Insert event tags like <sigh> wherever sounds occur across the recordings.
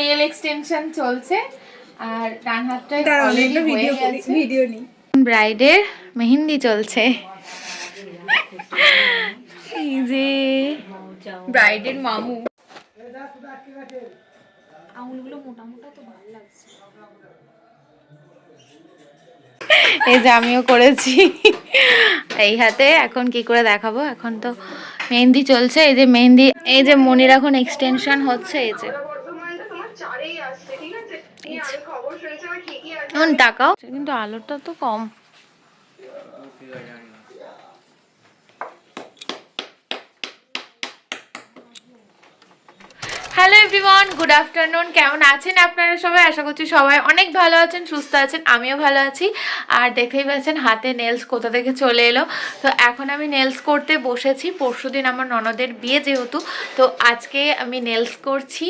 Nail extension চলছে আর ডান হাতটা অলরেডি হয়ে ভিডিও গেছে। ভিডিও নিই। ব্রাইডের মেহেন্দি চলছে। এই যে ব্রাইডের মামু। আঙুলগুলো মোটা মোটা তো ভালো লাগছে। এই যে আমিও করেছি। এই হাতে এখন কি করে দেখাবো? এখন তো মেহেন্দি চলছে এই যে মেহেন্দি এই যে মনির এখন এক্সটেনশন হচ্ছে এই যে এই যে। এখন টাকাও। কিন্তু আলোটা তো কম। Hello everyone, good afternoon. কেমন আছেন আপনারা সবাই? আশা করছি সবাই অনেক ভালো আছেন, সুস্থ আছেন, আমিও ভালো আছি। আর দেখতেই পাচ্ছেন, হাতে নেলস কোথা থেকে চলে এলো? তো এখন আমি নেলস করতে বসেছি। পরশুদিন আমার ননদের বিয়ে যেহেতু, তো আজকে আমি নেলস করছি।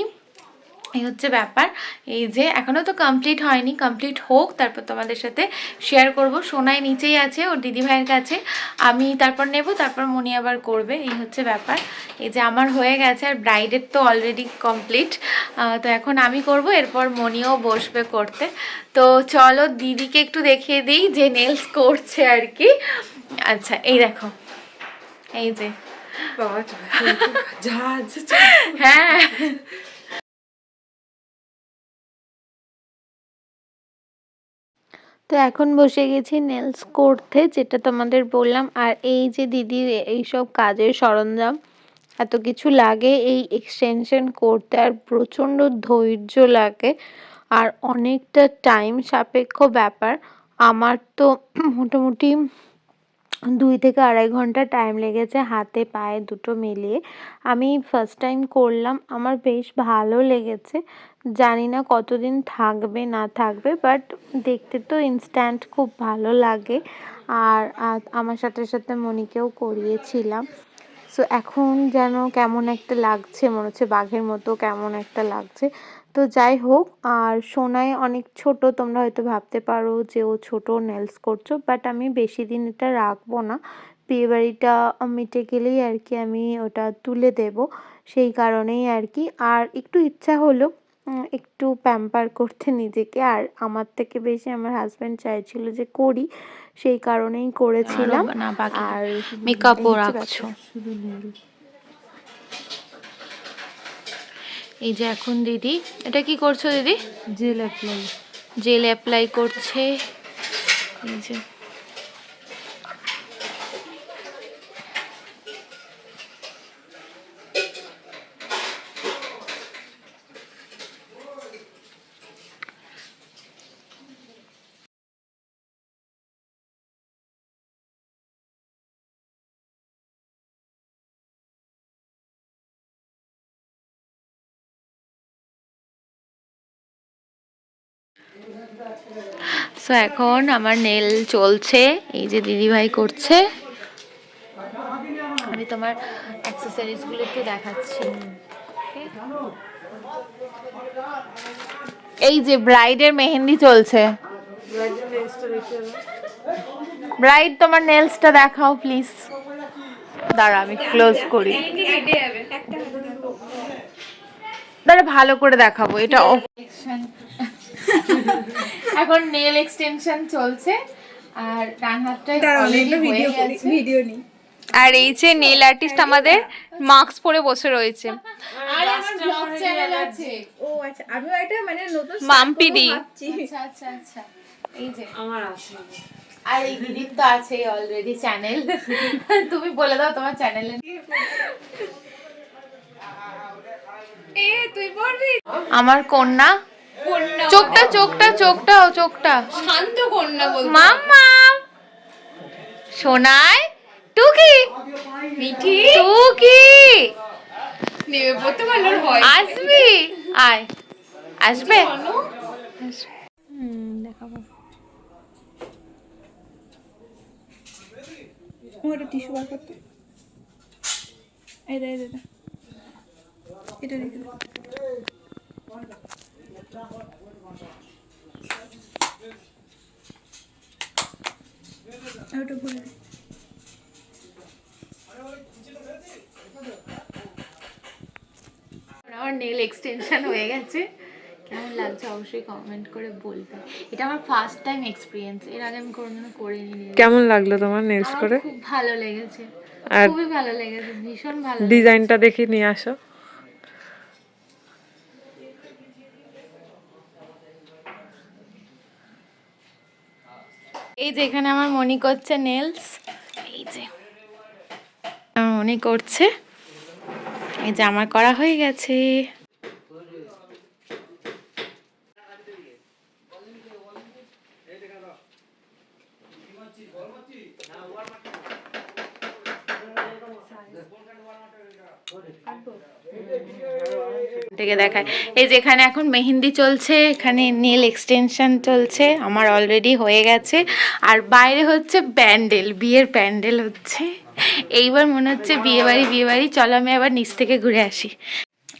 এই হচ্ছে ব্যাপার। এই যে এখনও তো কমপ্লিট হয়নি। কমপ্লিট হোক তারপর তোমাদের সাথে শেয়ার করব। সোনাই নিচেই আছে ওর দিদিভাইয়ের কাছে। আমি তারপর নেব তারপর মনি আবার করবে। এই হচ্ছে ব্যাপার। এই যে আমার হয়ে গেছে আর ব্রাইডের তো অলরেডি কমপ্লিট তো এখন আমি করব এরপর মনিও বসবে করতে। তো চলো দিদিকে একটু দেখিয়ে দিই যে নেলস করছে আর কি। আচ্ছা এই দেখো। এই যে। <laughs> হ্যাঁ। তো এখন বসে গেছি নেলস করতে, যেটা তোমাদের বললাম। আর এই যে দিদির এইসব কাজের সরঞ্জাম, এত কিছু লাগে এই এক্সটেনশন করতে। আর প্রচণ্ড ধৈর্য লাগে। আর অনেকটা টাইম সাপেক্ষ ব্যাপার। আমার তো মোটামুটি দুই থেকে আড়াই ঘণ্টা টাইম লেগেছে হাতে, পায়ে দুটো মিলিয়ে। আমি ফার্স্ট টাইম করলাম, আমার বেশ ভালো লেগেছে। জানি না কতদিন থাকবে, না থাকবে বাট দেখতে তো ইনস্ট্যান্ট খুব ভালো লাগে। আর আমার সাথে সাথে মনিকেও করিয়েছিলাম। সো এখন যেন কেমন একটা লাগছে, মনে হচ্ছে বাঘের মতো কেমন একটা লাগছে। তো যাই হোক, আর সোনায় অনেক ছোট, তোমরা হয়তো ভাবতে পারো যে ও ছোট নেলস করছ বাট আমি বেশি দিন এটা রাখব না। বিয়েবাড়িটা মিটে গেলেই আর কি আমি ওটা তুলে দেব, সেই কারণেই আর কি। আর একটু ইচ্ছা হলো একটু প্যাম্পার করতে নিজেকে। আর আমার থেকে বেশি আমার হাজব্যান্ড চাইছিল যে করি সেই কারণেই করেছিলাম। আর মেকআপও এই রাখছো। এই যে এখন দিদি এটা কি করছ দিদি? জেল অ্যাপ্লাই জেল অ্যাপ্লাই করছে। এই যে। সো এখন আমার নেল চলছে, এই যে দিদিভাই করছে। আমি তোমার অ্যাক্সেসরিজগুলো একটু দেখাচ্ছি। এই যে ব্রাইডের মেহেন্দি চলছে। ব্রাইড তোমার নেলসটা দেখাও প্লিজ দাঁড়া, আমি ক্লোজ করি। দাঁড়া, ভালো করে দেখাবো, এটা এখন নেল এক্সটেনশন চলছে আর ডান হাতটা অলরেডি ভিডিও করি ভিডিও নিই। আর এই যে নেল আর্টিস্ট আমাদের মাস্ক পরে বসে রয়েছে। আর আমার ব্লগ চ্যানেল আছে। ও আচ্ছা আমিও এটা মানে নতুন মাম্পি দি। আচ্ছা আচ্ছা আচ্ছা। এই যে। আমার আছে। আর এই দিদির তো আছে অলরেডি চ্যানেল তুমি বলে দাও তোমার চ্যানেলে এ তুই পড়বি? আমার কন্যা চোখটা চোখটা চোখটা ও চোখটা। শান্ত কন্যা বল মাম্মা সোনাই টুকি। মিঠি। টুকি। নেবে পড়তে পারল ভয় আসবি। আয়। আসবে? দেখাবো। ওটা টিস্যু বার করতে। এই দে। এটা রেখে ওটা আমার নেল এক্সটেনশন হয়ে গেছে। কেমন লাগছে অবশ্যই কমেন্ট করে বলবে। এটা আমার ফার্স্ট টাইম এক্সপিরিয়েন্স এর আগে আমি কোনোদিনও করিনি কেমন লাগল তোমার নেলস করে? খুব ভালো লেগেছে। আর খুবই ভালো লেগেছে ভীষণ ভালো ডিজাইনটা দেখে নিয়ে আসো। এই যে এখানে আমার মনি করছে নেলস। এই যে। আমার মনি করছে। এই যে আমার করা হয়ে গেছে। থেকে দেখায়। এই যে এখানে এখন মেহেন্দি চলছে, এখানে নীল এক্সটেনশন চলছে, আমার অলরেডি হয়ে গেছে। আর বাইরে হচ্ছে প্যান্ডেল, বিয়ের প্যান্ডেল হচ্ছে। এইবার মনে হচ্ছে বিয়ে বাড়ি বিয়ে বাড়ি। চলো আমি আবার নিচ থেকে ঘুরে আসি।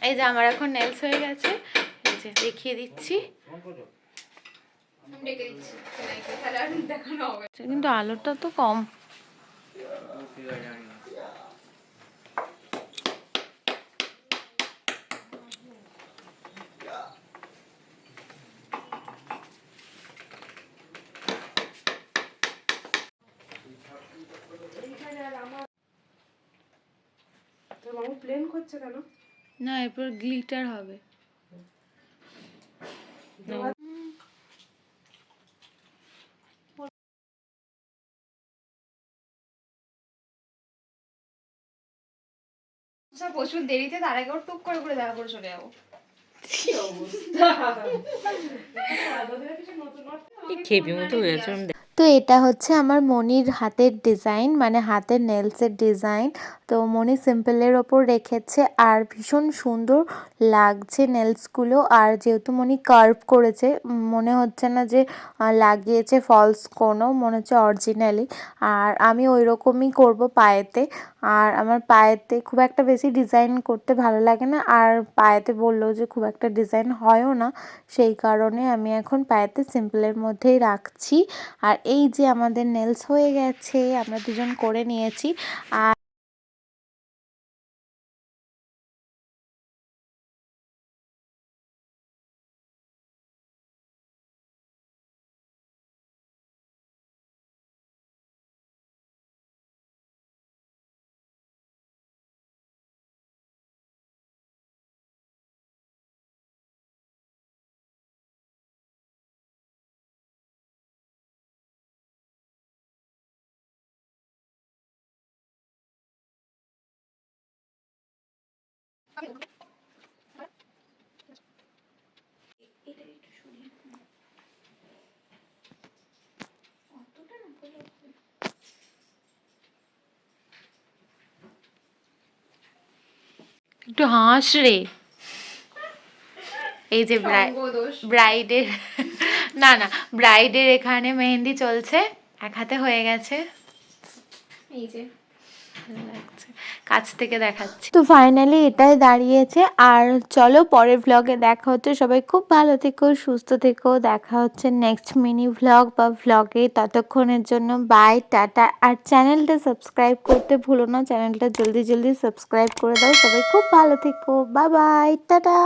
এই যে আমার এখন নেলস হয়ে গেছে। দেখিয়ে দিচ্ছি। কিন্তু আলোটা তো কম। না এরপর গ্লিটার হবে। প্রচুর দেরিতে তার আগে টুক করে করে দেখা করে চলে যাব। তো এটা হচ্ছে আমার মনির হাতের ডিজাইন মানে হাতের নেলসের ডিজাইন তো মনি সিম্পলের ওপর রেখেছে আর ভীষণ সুন্দর লাগছে নেলসগুলো। আর যেহেতু মনি কার্ভ করেছে, মনে হচ্ছে না যে লাগিয়েছে ফলস কোনো, মনে হচ্ছে অরিজিনালি আর আমি ওই রকমই করব পায়েতে। আর আমার পায়েতে খুব একটা বেশি ডিজাইন করতে ভালো লাগে না। আর পায়েতে বলল যে, খুব একটা ডিজাইন হয়ও না। সেই কারণে আমি এখন পায়েতে সিম্পলের মধ্যেই রাখছি। আর এই যে আমাদের নেলস হয়ে গেছে, আমরা দুজন করে নিয়েছি। আর একটু হাস রে। এই যে ব্রাইডের না না ব্রাইডের এখানে মেহেন্দি চলছে। এক হাতে হয়ে গেছে। এই যে। কাছ থেকে দেখাচ্ছি। তো ফাইনালি এটাই দাঁড়িয়েছে। আর চলো পরের ভ্লগে দেখা হচ্ছে। সবাই খুব ভালো থেকো, সুস্থ থেকো। দেখা হচ্ছে নেক্সট মিনি ভ্লগ বা ভ্লগে ততক্ষণের জন্য বাই টাটা। আর চ্যানেলটা সাবস্ক্রাইব করতে ভুলো না। চ্যানেলটা জলদি জলদি সাবস্ক্রাইব করে দাও। সবাই খুব ভালো থেকো। Bye bye tata.